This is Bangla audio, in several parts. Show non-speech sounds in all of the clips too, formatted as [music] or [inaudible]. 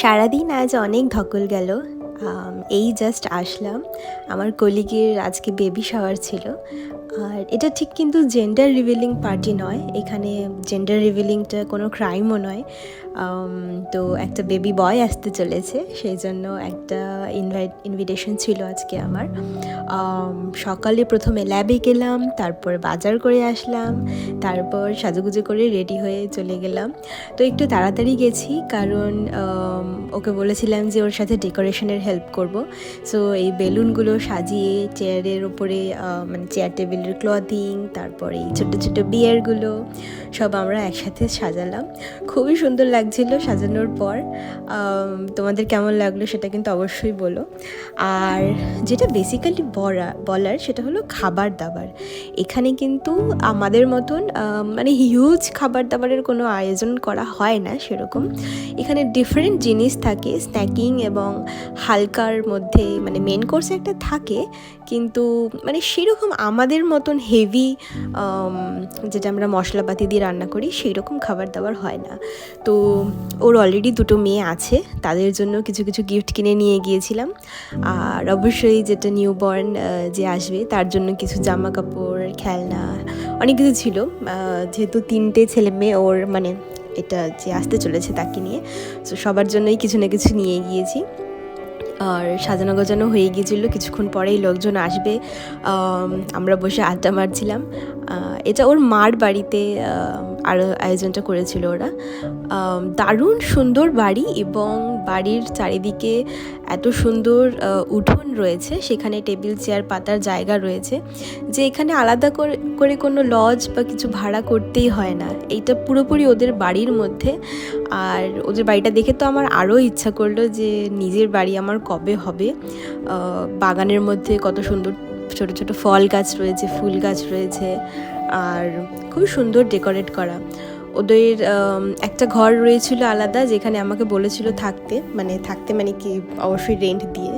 সারাদিন আজ অনেক ধকল গেল। এই জাস্ট আসলাম। আমার কলিগের আজকে বেবি শাওয়ার ছিল। আর এটা ঠিক কিন্তু জেন্ডার রিভিলিং পার্টি নয়। এখানে জেন্ডার রিভিলিংটা কোনো ক্রাইমও নয়। তো একটা বেবি বয় আসতে চলেছে, সেই জন্য একটা ইনভাইট ইনভিটেশন ছিল আজকে আমার। সকালে প্রথমে ল্যাবে গেলাম, তারপর বাজার করে আসলাম, তারপর সাজুগুজু করে রেডি হয়ে চলে গেলাম। তো একটু তাড়াতাড়ি গেছি, কারণ ওকে বলেছিলাম যে ওর সাথে ডেকোরেশনের হেল্প করব। সো এই বেলুনগুলো সাজিয়ে চেয়ারের ওপরে মানে চেয়ার টেবিলের ক্লথিং তারপরে এই ছোটো ছোটো বিয়ারগুলো সব আমরা একসাথে সাজালাম। খুবই সুন্দর লাগছিল সাজানোর পর। তোমাদের কেমন লাগল সেটা কিন্তু অবশ্যই বলো। আর যেটা বেসিক্যালি বলা বলার সেটা হলো খাবার দাবার। এখানে কিন্তু আমাদের মতন মানে হিউজ খাবার দাবারের কোনো আয়োজন করা হয় না সেরকম। এখানে ডিফারেন্ট জিনিস থাকে স্ন্যাকিং এবং হালকার মধ্যে মানে মেন কোর্সে একটা থাকে। কিন্তু মানে সেরকম আমাদের মতন হেভি যেটা আমরা মশলাপাতি দিয়ে রান্না করি সেই রকম খাবার দাবার হয় না। তো ওর অলরেডি দুটো মেয়ে আছে, তাদের জন্য কিছু কিছু গিফট কিনে নিয়ে গিয়েছিলাম। আর অবশ্যই যেটা নিউ বর্ন যে আসবে, তার জন্য কিছু জামা কাপড় খেলনা, অনেক কিছু ছিল। যেহেতু তিনটে ছেলে মেয়ে, ওর মানে এটা যে আসতে চলেছে তাকে নিয়ে, তো সবার জন্যই কিছু না কিছু নিয়ে গিয়েছি। আর সাজানো গোজানো হয়ে গিয়েছিল। কিছুক্ষণ পরেই লোকজন আসবে। আমরা বসে আড্ডা মারছিলাম। এটা ওর মার বাড়িতে আর আয়োজনটা করেছিল ওরা। দারুণ সুন্দর বাড়ি এবং বাড়ির চারিদিকে এত সুন্দর উঠোন রয়েছে। সেখানে টেবিল, চেয়ার, পাতার জায়গা রয়েছে। যে এখানে আলাদা করে করে কোনো লজ বা কিছু ভাড়া করতেই হয় না। এইটা পুরোপুরি ওদের বাড়ির মধ্যে। আর ওদের বাড়িটা দেখে তো আমার আরও ইচ্ছা করল যে নিজের বাড়ি আমার কবে হবে। বাগানের মধ্যে কত সুন্দর ছোট ছোট ফল গাছ রয়েছে, ফুল গাছ রয়েছে। আর খুবই সুন্দর ডেকোরেট করা। ওদের একটা ঘর রয়েছিল আলাদা যেখানে আমাকে বলেছিল থাকতে মানে থাকতে মানে কি অবশ্যই রেন্ট দিয়ে।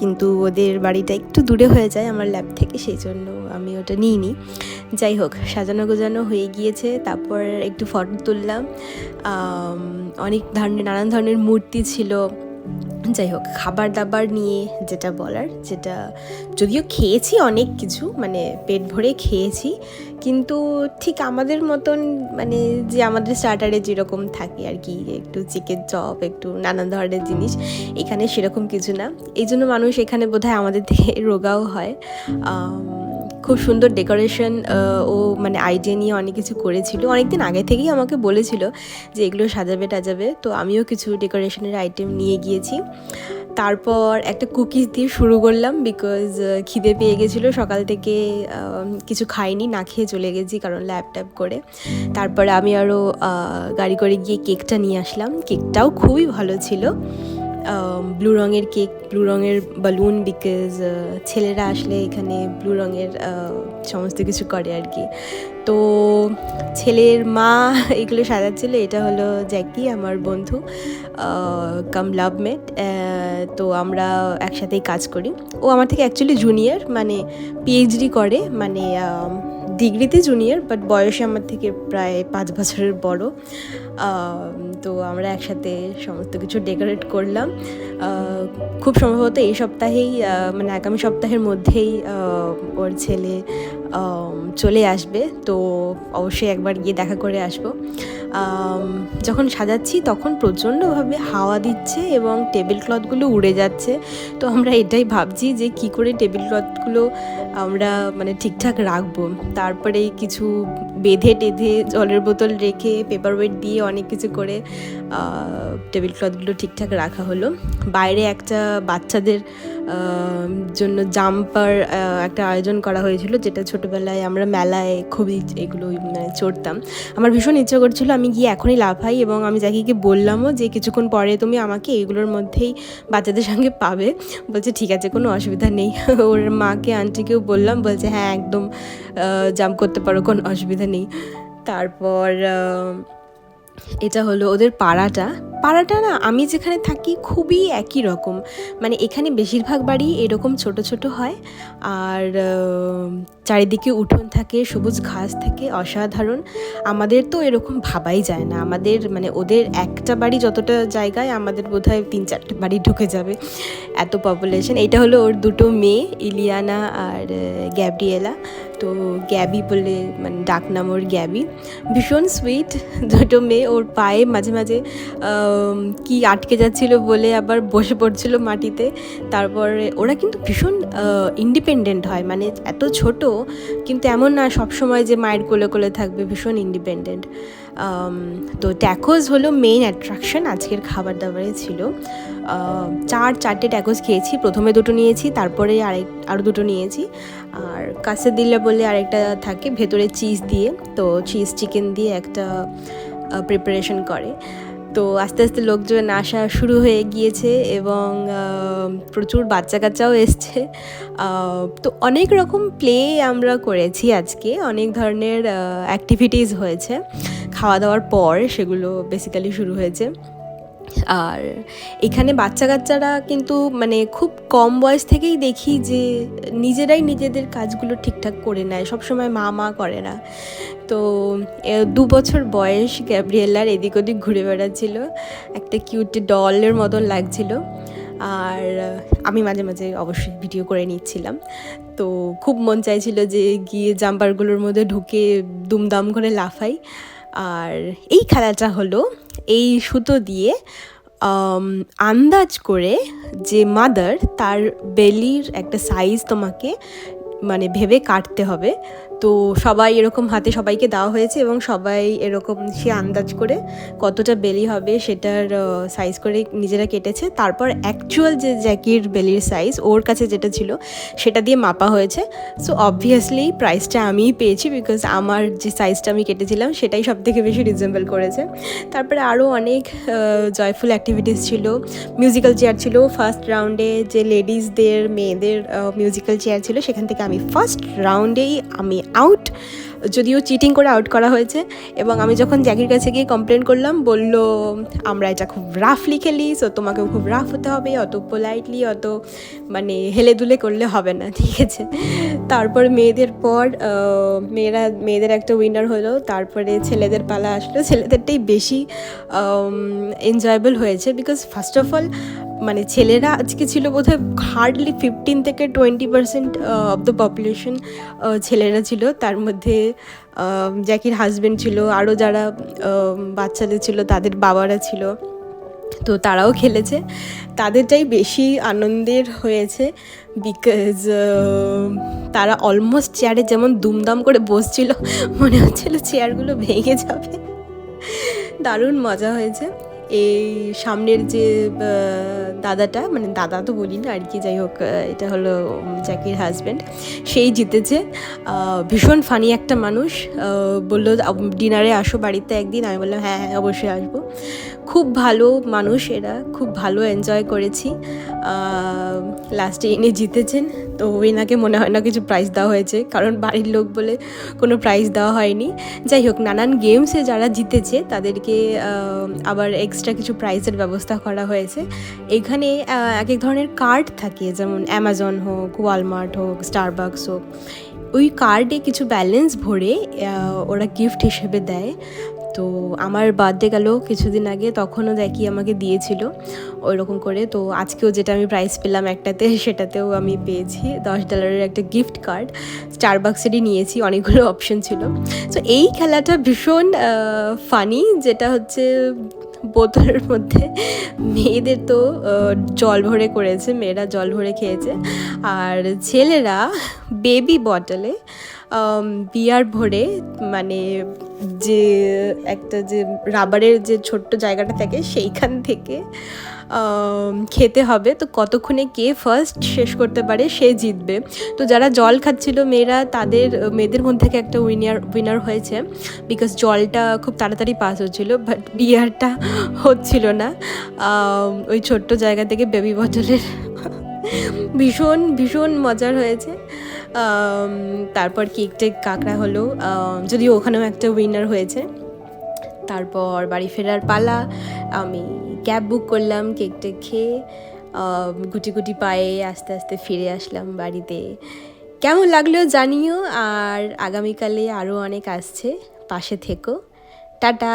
কিন্তু ওদের বাড়িটা একটু দূরে হয়ে যায় আমার ল্যাব থেকে সেই জন্য আমি ওটা নিইনি। যাই হোক, সাজানো গোজানো হয়ে গিয়েছে, তারপর একটু ফটো তুললাম। অনেক ধরনের, নানান ধরনের মূর্তি ছিল। যাই হোক খাবার দাবার নিয়ে যেটা বলার, যেটা যদিও খেয়েছি অনেক কিছু মানে পেট ভরে খেয়েছি, কিন্তু ঠিক আমাদের মতন মানে যে আমাদের স্টার্টারে যেরকম থাকে আর কি, একটু চিকেন চপ একটু নানান ধরনের জিনিস, এখানে সেরকম কিছু না। এই জন্য মানুষ এখানে বোধহয় আমাদের থেকে [laughs] রোগাও হয়। খুব সুন্দর ডেকোরেশন ও মানে আইডিয়া নিয়ে অনেক কিছু করেছিল। অনেকদিন আগে থেকেই আমাকে বলেছিল যে এগুলো সাজাবে, টাজাবে। তো আমিও কিছু ডেকোরেশনের আইটেম নিয়ে গিয়েছি। তারপর একটা কুকিজ দিয়ে শুরু করলাম বিকজ খিদে পেয়ে গেছিল। সকাল থেকে কিছু খাইনি, না খেয়ে চলে গেছি কারণ ল্যাপটপ করে। তারপরে আমি আরও গাড়ি করে গিয়ে কেকটা নিয়ে আসলাম। কেকটাও খুবই ভালো ছিল। ব্লু রঙের কেক ব্লু রঙের বালুন বিকজ ছেলেরা আসলে এখানে ব্লু রঙের সমস্ত কিছু করে আর কি। তো ছেলের মা [laughs] এগুলো সাজাচ্ছিল, এটা হলো জ্যাকি, আমার বন্ধু কাম লাভমেট তো আমরা একসাথেই কাজ করি। ও আমার থেকে অ্যাকচুয়ালি জুনিয়র মানে পিএইচডি করে মানে ডিগ্রিতে জুনিয়র বাট বয়সে আমার থেকে প্রায় পাঁচ বছরের বড়। তো আমরা একসাথে সমস্ত কিছু ডেকোরেট করলাম। খুব সম্ভবত এই সপ্তাহেই মানে আগামী সপ্তাহের মধ্যেই ওর ছেলে চলে আসবে। তো অবশ্যই একবার গিয়ে দেখা করে আসব। যখন সাজাচ্ছি তখন প্রচণ্ডভাবে হাওয়া দিচ্ছে এবং টেবিল ক্লথগুলো উড়ে যাচ্ছে। তো আমরা এটাই ভাবছি যে কি করে টেবিল ক্লথগুলো আমরা মানে ঠিকঠাক রাখব। তারপরে কিছু বেঁধে টেধে জলের বোতল রেখে পেপার ওয়েট দিয়ে অনেক কিছু করে টেবিল ক্লথগুলো ঠিকঠাক রাখা হলো। বাইরে একটা বাচ্চাদের জন্য জাম্পার একটা আয়োজন করা হয়েছিল, যেটা ছোটোবেলায় আমরা মেলায় খুবই এগুলো মানে চড়তাম। আমার ভীষণ ইচ্ছা করছিল, আমি গিয়ে এখনই লাফাই এবং আমি জাকিকে বললামও যে, কিছুক্ষণ পরে তুমি আমাকে এগুলোর মধ্যেই বাচ্চাদের সঙ্গে পাবে। বলছে, ঠিক আছে, কোনো অসুবিধা নেই। ওর মাকে, আন্টিকেও বললাম, বলছে হ্যাঁ একদম জাম্প করতে পারো, কোনো অসুবিধা নেই। তারপর এটা হলো ওদের পাড়াটা। পাড়াটা না, আমি যেখানে থাকি খুবই একই রকম। মানে এখানে বেশিরভাগ বাড়ি এরকম ছোট ছোট হয়। আর চারিদিকে উঠোন থাকে, সবুজ ঘাস থাকে, অসাধারণ। আমাদের তো এরকম ভাবাই যায় না। আমাদের মানে ওদের একটা বাড়ি যতটা জায়গায়, আমাদের বোধহয় তিন চারটে বাড়ি ঢুকে যাবে এত পপুলেশন এটা হলো ওর দুটো মেয়ে, ইলিয়ানা আর গ্যাব্রিয়েলা। তো গ্যাবি বলে মানে ডাক নাম ওর গ্যাবি। ভীষণ সুইট দুটো মেয়ে ওর পায়ে মাঝে মাঝে কি আটকে যাচ্ছিল বলে আবার বসে পড়ছিল মাটিতে। তারপরে ওরা কিন্তু ভীষণ ইন্ডিপেন্ডেন্ট হয়। মানে এত ছোট, কিন্তু এমন না সবসময় যে মায়ের কোলে কোলে থাকবে, ভীষণ ইন্ডিপেন্ডেন্ট তো ট্যাকোজ হলো মেইন অ্যাট্রাকশন আজকের খাবার দাবারে ছিল। চার চারটে ট্যাকোজ খেয়েছি। প্রথমে দুটো নিয়েছি, তারপরে আরেক আরও দুটো নিয়েছি। আর কাছে দিলে বলে আরেকটা থাকে, ভেতরে চিজ দিয়ে। তো চিজ চিকেন দিয়ে একটা প্রিপারেশন করে। তো আস্তে আস্তে লোকজন আসা শুরু হয়ে গিয়েছে এবং প্রচুর বাচ্চা কাচ্চাও এসছে তো অনেক রকম প্লে আমরা করেছি আজকে। অনেক ধরনের অ্যাক্টিভিটিস হয়েছে। খাওয়া দাওয়ার পর সেগুলো বেসিক্যালি শুরু হয়েছে। আর এখানে বাচ্চা কাচ্চারা কিন্তু মানে খুব কম বয়স থেকেই দেখি যে নিজেরাই নিজেদের কাজগুলো ঠিকঠাক করে নেয়, সবসময় মা মা করে না। তো দু বছর বয়স গ্যাব্রিয়েলার এদিক ওদিক ঘুরে বেড়াচ্ছিল, একটা কিউট ডলের মতন লাগছিল। আর আমি মাঝে মাঝে অবশ্যই ভিডিও করে নিচ্ছিলাম। তো খুব মন চাইছিল যে গিয়ে জাম্পারগুলোর মধ্যে ঢুকে দুমদাম করে লাফাই। আর এই খেলাটা হলো এই সুতো দিয়ে আন্দাজ করে যে মাদার তার বেলির একটা সাইজ তোমাকে মানে ভেবে কাটতে হবে। তো সবাই এরকম হাতে সবাইকে দেওয়া হয়েছে এবং সবাই এরকম সে আন্দাজ করে কতটা বেলি হবে সেটার সাইজ করে নিজেরা কেটেছে। তারপর অ্যাকচুয়াল যে জ্যাকির বেলির সাইজ ওর কাছে যেটা ছিল সেটা দিয়ে মাপা হয়েছে। সো অবভিয়াসলি প্রাইসটা আমিই পেয়েছি বিকজ আমার যে সাইজটা আমি কেটেছিলাম সেটাই সব থেকে বেশি রিজনেবল করেছে। তারপরে আরও অনেক জয়ফুল অ্যাক্টিভিটিস ছিল। মিউজিক্যাল চেয়ার ছিল ফার্স্ট রাউন্ডে যে লেডিসদের মেয়েদের মিউজিক্যাল চেয়ার ছিল, সেখান থেকে আমি ফার্স্ট রাউন্ডেই আমি আউট যদিও চিটিং করে আউট করা হয়েছে, এবং আমি যখন জ্যাকির কাছে গিয়ে কমপ্লেন করলাম, বলল, আমরা এটা খুব রাফলি খেলি সো তোমাকেও খুব রাফ হতে হবে, অত পোলাইটলি অত মানে হেলে দুলে করলে হবে না, ঠিক আছে? তারপর মেয়েদের পর মেয়েরা, মেয়েদের একটা উইনার হলো, তারপরে ছেলেদের পালা আসলো, ছেলেদেরটাই বেশি এনজয়েবল হয়েছে বিকজ ফার্স্ট অফ অল মানে ছেলেরা আজকে ছিল বোধহয় হার্ডলি ফিফটিন থেকে twenty percent of the population ছেলেরা ছিল। তার মধ্যে জ্যাকির হাজব্যান্ড ছিল আরও যারা বাচ্চাদের ছিল, তাদের বাবারা ছিল। তো তারাও খেলেছে। তাদেরটাই বেশি আনন্দের হয়েছে বিকজ তারা অলমোস্ট চেয়ারে যেমন দুমদাম করে বসছিল, মনে হচ্ছিল চেয়ারগুলো ভেঙে যাবে। দারুণ মজা হয়েছে। এই সামনের যে দাদাটা মানে দাদা তো বলি না আর কি যাই হোক এটা হলো উম, জ্যাকির হাজব্যান্ড সেই জিতেছে। ভীষণ ফানি একটা মানুষ বলল ডিনারে আসো বাড়িতে একদিন। আমি বললাম হ্যাঁ হ্যাঁ অবশ্যই আসব। খুব ভালো মানুষ এরা খুব ভালো এনজয় করেছি। লাস্টে এনে জিতেছেন তো এনাকে মনে হয় না কিছু প্রাইজ দেওয়া হয়েছে কারণ বাড়ির লোক বলে কোনো প্রাইজ দেওয়া হয়নি। যাই হোক নানান গেমসে যারা জিতেছে তাদেরকে আবার আবার এক্সট্রা কিছু প্রাইজের ব্যবস্থা করা হয়েছে। এখানে এক এক ধরনের কার্ড থাকে, যেমন অ্যামাজন হোক ওয়ালমার্ট হোক স্টারবাকস হোক। ওই কার্ডে কিছু ব্যালেন্স ভরে ওরা গিফট হিসেবে দেয়। তো আমার বার্থডে গেল কিছুদিন আগে, তখনও দেখি আমাকে দিয়েছিল ওই রকম করে। তো আজকেও যেটা আমি প্রাইস পেলাম একটাতে, সেটাতেও আমি পেয়েছি। দশ ডলারের একটা গিফট কার্ড স্টারবাক্সেরই নিয়েছি, অনেকগুলো অপশন ছিল। তো এই খেলাটা ভীষণ ফানি যেটা হচ্ছে বোতলের মধ্যে মেয়েদের তো জল ভরে করেছে, মেয়েরা জল ভরে খেয়েছে। আর ছেলেরা বেবি বটলে বিয়ার ভরে মানে যে একটা যে রাবারের যে ছোট্ট জায়গাটা থাকে সেইখান থেকে খেতে হবে। তো কতক্ষণে কে ফার্স্ট শেষ করতে পারে সে জিতবে। তো যারা জল খাচ্ছিল মেয়েরা, তাদের, মেয়েদের মধ্যে থেকে একটা উইনার উইনার হয়েছে। বিকজ জলটা খুব তাড়াতাড়ি পাস হচ্ছিল বাট বিয়ারটা হচ্ছিল না। ওই ছোট্ট জায়গা থেকে বেবি বটলের ভীষণ ভীষণ মজার হয়েছে। তারপর কেক টেক কাঁকড়া হলো। যদিও ওখানেও একটা উইনার হয়েছে। তারপর বাড়ি ফেরার পালা, আমি ক্যাব বুক করলাম কেক টেক খেয়ে গুটি গুটি পায়ে আস্তে আস্তে ফিরে আসলাম বাড়িতে। কেমন লাগলেও জানিও, আর আগামীকালে আরও অনেক আসছে, পাশে থেকো। টাটা!